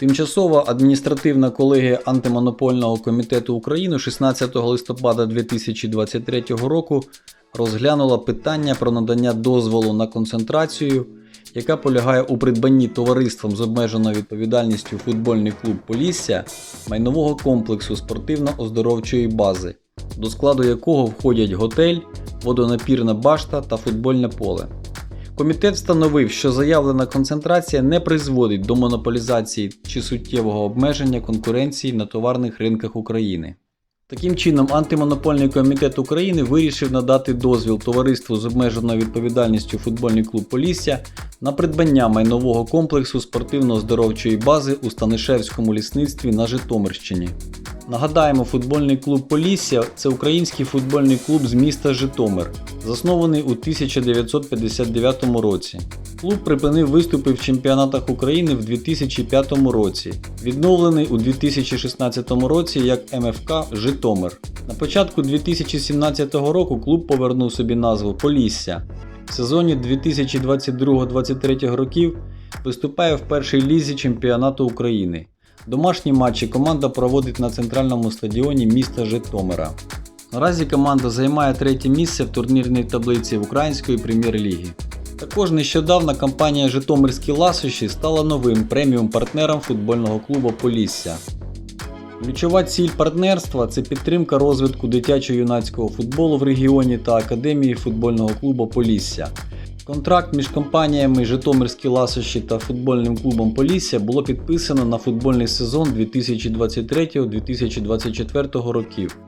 Тимчасова адміністративна колегія Антимонопольного комітету України 16 листопада 2023 року розглянула питання про надання дозволу на концентрацію, яка полягає у придбанні товариством з обмеженою відповідальністю футбольний клуб Полісся майнового комплексу спортивно-оздоровчої бази, до складу якого входять готель, водонапірна башта та футбольне поле. Комітет встановив, що заявлена концентрація не призводить до монополізації чи суттєвого обмеження конкуренції на товарних ринках України. Таким чином, Антимонопольний комітет України вирішив надати дозвіл товариству з обмеженою відповідальністю футбольний клуб Полісся на придбання майнового комплексу спортивно-оздоровчої бази у Станишевському лісництві на Житомирщині. Нагадаємо, футбольний клуб Полісся це український футбольний клуб з міста Житомир, заснований у 1959 році. Клуб припинив виступи в чемпіонатах України в 2005 році, відновлений у 2016 році як МФК Житомир. На початку 2017 року клуб повернув собі назву Полісся. В сезоні 2022-2023 років виступає в першій лізі чемпіонату України. Домашні матчі команда проводить на центральному стадіоні міста Житомира. Наразі команда займає третє місце в турнірній таблиці Української прем'єр-ліги. Також нещодавно компанія Житомирські ласощі стала новим преміум партнером футбольного клубу Полісся. Ключова ціль партнерства це підтримка розвитку дитячо-юнацького футболу в регіоні та академії футбольного клубу Полісся. Контракт між компаніями Житомирські ласощі та футбольним клубом Полісся було підписано на футбольний сезон 2023-2024 років.